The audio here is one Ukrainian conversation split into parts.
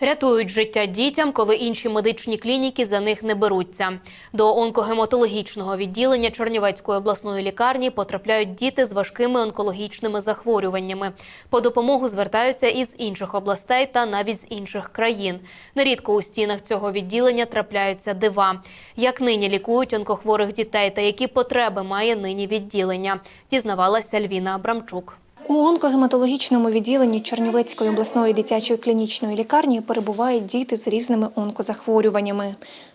Рятують життя дітям, коли інші медичні клініки за них не беруться. До онкогематологічного відділення Чернівецької обласної лікарні потрапляють діти з важкими онкологічними захворюваннями. По допомогу звертаються із інших областей та навіть з інших країн. Нерідко у стінах цього відділення трапляються дива. Як нині лікують онкохворих дітей та які потреби має нині відділення, дізнавалася Альвіна Абрамчук. У онкогематологічному відділенні Чернівецької обласної дитячої клінічної лікарні перебувають діти з різними онкозахворюваннями.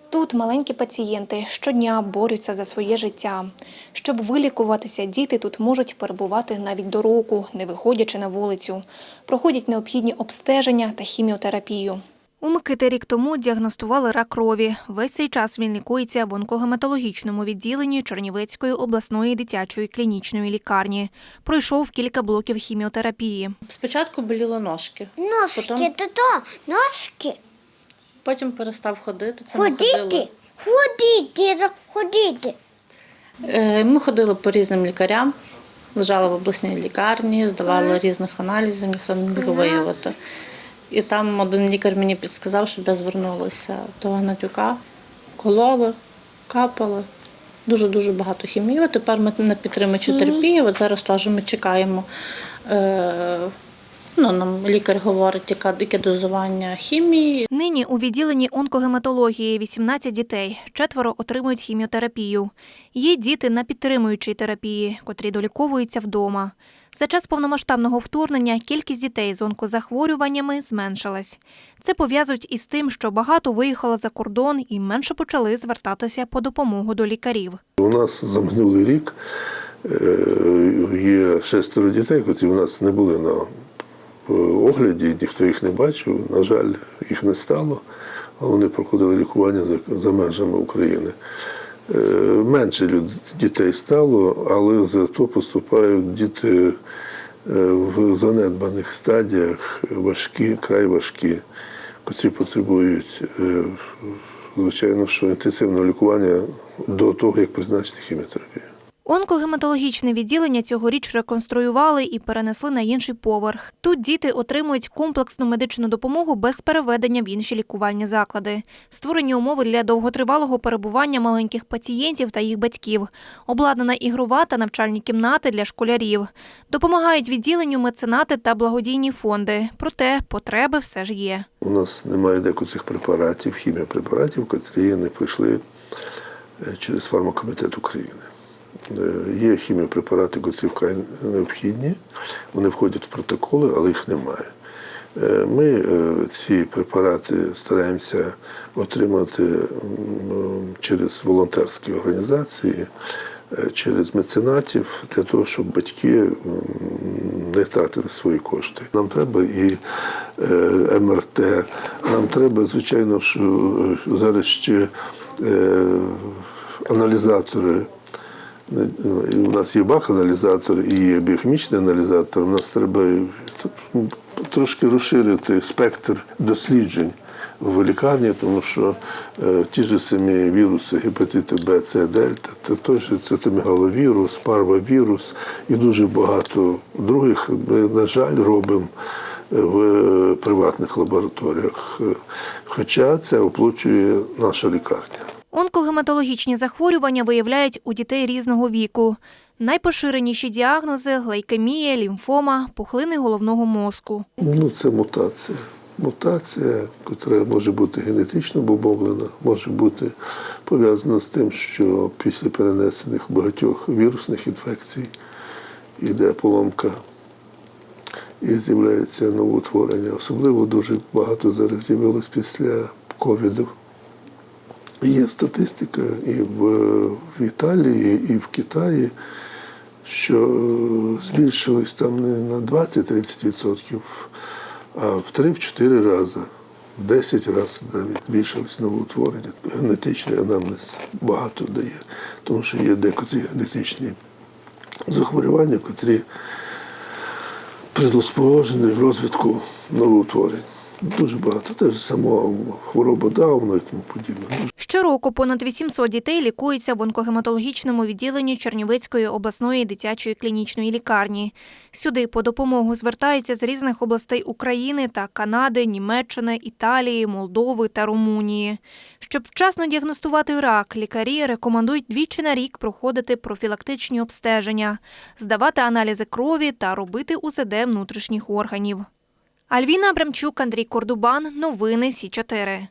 Тут маленькі пацієнти щодня борються за своє життя. Щоб вилікуватися, діти тут можуть перебувати навіть до року, не виходячи на вулицю. Проходять необхідні обстеження та хіміотерапію. У Микити рік тому діагностували рак крові. Весь цей час він лікується в онкогематологічному відділенні Чернівецької обласної дитячої клінічної лікарні. Пройшов кілька блоків хіміотерапії. Спочатку боліли ножки, Ножки, Потім- то то, ножки. потім перестав ходити. Це Ходити, ходити, ходити. Е, Ми ходили по різним лікарям, лежали в обласній лікарні, здавали різних аналізів, ніхто не міг виявити. І там один лікар мені підсказав, щоб я звернулася до Гнатюка, кололи, капали. Дуже-дуже багато хімії. Тепер ми на підтримачі терапії. От зараз теж ми чекаємо. Е, ну, нам лікар говорить, яка, яке дозування хімії. Нині у відділенні онкогематології 18 дітей, четверо отримують хіміотерапію. Є діти на підтримуючій терапії, котрі доліковуються вдома. За час повномасштабного вторгнення кількість дітей з онкозахворюваннями зменшилась. Це пов'язують із тим, що багато виїхало за кордон і менше почали звертатися по допомогу до лікарів. У нас за минулий рік е, є шестеро дітей, які у нас не були на огляді, ніхто їх не бачив. На жаль, їх не стало, а вони проходили лікування за, за межами України. Е, Менше дітей стало, але зато поступають діти е, в занедбаних стадіях, важкі, край важкі, котрі потребують, е, звичайно, що інтенсивного лікування до того, як призначити хіміотерапію. Онкогематологічне відділення цьогоріч реконструювали і перенесли на інший поверх. Тут діти отримують комплексну медичну допомогу без переведення в інші лікувальні заклади. Створені умови для довготривалого перебування маленьких пацієнтів та їх батьків. Обладнана ігрова та навчальні кімнати для школярів. Допомагають відділенню меценати та благодійні фонди. Проте потреби все ж є. У нас немає декотрих препаратів, хіміопрепаратів, котрі не пройшли е, через фармакомітет України. Е, Є хіміопрепарати, котрі вкрай необхідні, вони входять в протоколи, але їх немає. Е, Ми е, ці препарати стараємося отримати через волонтерські організації, через меценатів, для того, щоб батьки не втратили свої кошти. Нам треба і МРТ, нам треба, звичайно, що зараз ще аналізатори. Е, У нас є бак-аналізатор і є біохімічний аналізатор. У нас треба трошки розширити спектр досліджень в лікарні, тому що е, ті ж самі віруси гепатиту Б, С, Дельта, та той же цитомегаловірус, парвавірус і дуже багато других ми, на жаль, робимо в приватних лабораторіях. Е, Хоча це оплачує наша лікарня. Онкогематологічні захворювання виявляють у дітей різного віку. Найпоширеніші діагнози лейкемія, лімфома, пухлини головного мозку. Ну, це мутація. Мутація, яка може бути генетично обумовлена, може бути пов'язана з тим, що після перенесених багатьох вірусних інфекцій йде поломка і з'являється новоутворення. Особливо дуже багато зараз з'явилось після ковіду. Є статистика і в, Італії, і в Китаї, що збільшилось там не на 20-30%, а в 3-4 рази, в 10 разів навіть збільшилось новоутворення. Генетичний анамнез багато дає, тому що є декотрі генетичні захворювання, котрі предрозположені в розвитку новоутворень. Дуже багато. Теж само хвороба Дауна і тому подібне. Щороку понад 800 дітей лікуються в онкогематологічному відділенні Чернівецької обласної дитячої клінічної лікарні. Сюди по допомогу звертаються з різних областей України та Канади, Німеччини, Італії, Молдови та Румунії. Щоб вчасно діагностувати рак, лікарі рекомендують двічі на рік проходити профілактичні обстеження, здавати аналізи крові та робити УЗД внутрішніх органів. Альвіна Абрамчук, Андрій Кордубан. Новини Сі 4